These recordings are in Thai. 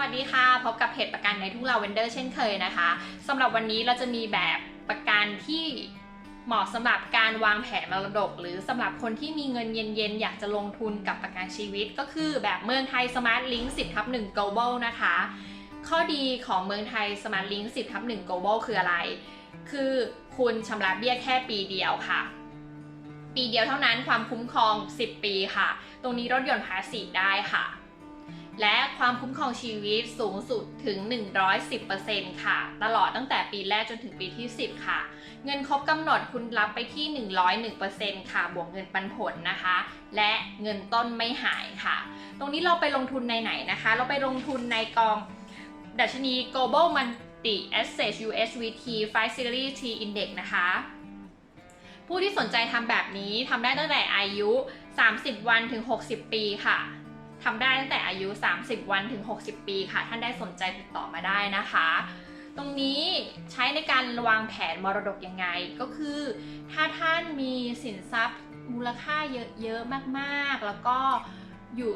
วัสดีค่ะ พบกับเพจประกันในทุ่งลาเวนเดอร์เช่นเคยนะคะสำหรับวันนี้เราจะมีแบบประกันที่เหมาะสำหรับการวางแผนมรดก หรือสำหรับคนที่มีเงินเย็นๆ อยากจะลงทุนกับประกันชีวิต ก็คือแบบเมืองไทยสมาร์ทลิงก์10ทับ1 global นะคะ ข้อดีของเมืองไทยสมาร์ทลิงก์10ทับ1 global คืออะไร คือคุณชำระเบี้ยแค่ปีเดียวค่ะ ปีเดียวเท่านั้นความคุ้มครอง 10 ปีค่ะ ตรงนี้ลดหย่อนภาษีได้ค่ะ และความคุ้มครองชีวิตสูงสุดถึง 110%ค่ะ ตลอดตั้งแต่ปีแรกจนถึงปีที่ 10 ค่ะ เงินครบกำหนดคุณรับไปที่ 101%ค่ะ บวกเงินปันผลนะคะ และเงินต้นไม่หายค่ะ ตรงนี้เราไปลงทุนในไหนนะคะ เราไปลงทุนในกองดัชนี global multi asset USVT 5 series T index นะคะ ผู้ที่สนใจทำแบบนี้ทำได้ตั้งแต่อายุ 30 วันถึง 60 ปีค่ะ ทำได้ตั้งแต่อายุ 30 วันถึง 60 ปีค่ะ ท่านได้สนใจติดต่อมาได้นะคะ ตรงนี้ใช้ในการวางแผนมรดกยังไง ก็คือ ถ้าท่านมีสินทรัพย์มูลค่าเยอะๆมากๆ แล้วก็อยู่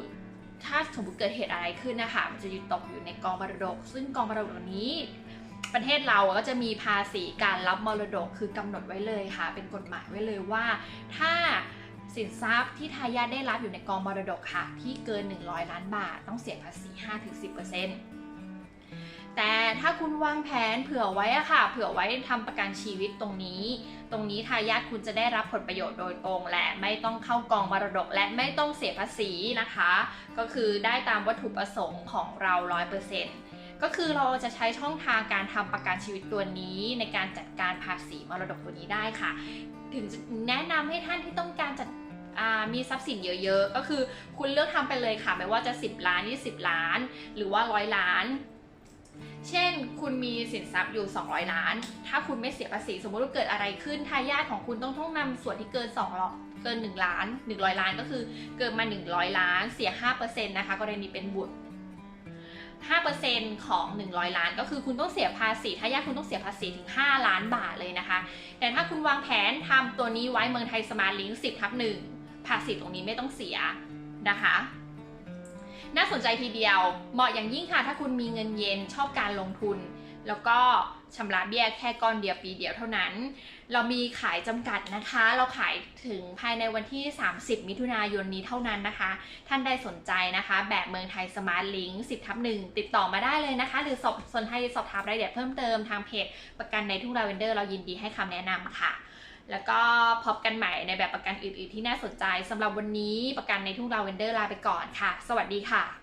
ถ้าสมมติเกิดเหตุอะไรขึ้นนะคะ มันจะอยู่ตกอยู่ในกองมรดก ซึ่งกองมรดกนี้ ประเทศเราก็จะมีภาษีการรับมรดกคือกำหนดไว้เลยค่ะ เป็นกฎหมายไว้เลยว่า ถ้า สินทรัพย์ที่ทายาทได้รับอยู่ในกองมรดกค่ะ ที่เกิน 100 ล้านบาท ต้องเสียภาษี 5-10%แต่ถ้าคุณวางแผนเผื่อไว้อะค่ะ เผื่อไว้ทำประกันชีวิตตรงนี้ ตรงนี้ทายาทคุณจะได้รับผลประโยชน์โดยตรงและไม่ต้องเข้ากองมรดกและไม่ต้องเสียภาษีนะคะ ก็คือได้ตามวัตถุประสงค์ของเรา 100% ก็คือเราจะใช้ช่องทางการทำประกันชีวิตตัวนี้ ในการจัดการภาษีมรดกตัวนี้ได้ค่ะ ถึงแนะนำให้ท่านที่ต้องการจัดมีทรัพย์สินเยอะๆ ก็คือคุณเลือกทำไปเลยค่ะ ไม่ว่าจะ 10 ล้าน 20 ล้าน หรือว่า100ล้าน เช่น คุณมีสินทรัพย์อยู่ 200 ล้าน ถ้าคุณไม่เสียภาษี สมมติว่าเกิดอะไรขึ้นทายาทของคุณต้องต้องนำส่วนที่เกิน2ล้อเกิน 1 ล้าน 100 ล้านก็คือเกินมา 100 ล้าน เสีย 5%นะคะกรณีเป็นบุตร 5%ของ 100 ล้าน ก็คือคุณต้องเสียภาษีถ้ายากคุณต้องเสียภาษีถึง 5 ล้านบาทเลยนะคะ แต่ถ้าคุณวางแผนทำตัวนี้ไว้เมืองไทยสมาร์ทลิงก์10ทับ1ภาษีตรงนี้ไม่ต้องเสียนะคะน่าสนใจทีเดียว เหมาะอย่างยิ่งค่ะ ถ้าคุณมีเงินเย็นชอบการลงทุน แล้วก็ชำระเบี้ยแค่ก้อนเดียวปีเดียวเท่านั้น เรามีขายจำกัดนะคะ เราขายถึงภายในวันที่ 30 มิถุนายนนี้เท่านั้นนะคะ ท่านใดสนใจนะคะ แบบเมืองไทยสมาร์ทลิงก์10ทับ1ติดต่อมาได้เลยนะคะ หรือสอบสนใจสอบถามรายละเอียดเพิ่มเติมทางเพจประกันในทุ่งลาเวนเดอร์เรายินดีให้คำแนะนำค่ะแล้วก็พบกันใหม่ในแบบประกันอื่น ๆ ที่น่าสนใจสำหรับวันนี้ประกันในทุ่งลาเวนเดอร์ลาไปก่อนค่ะ สวัสดีค่ะ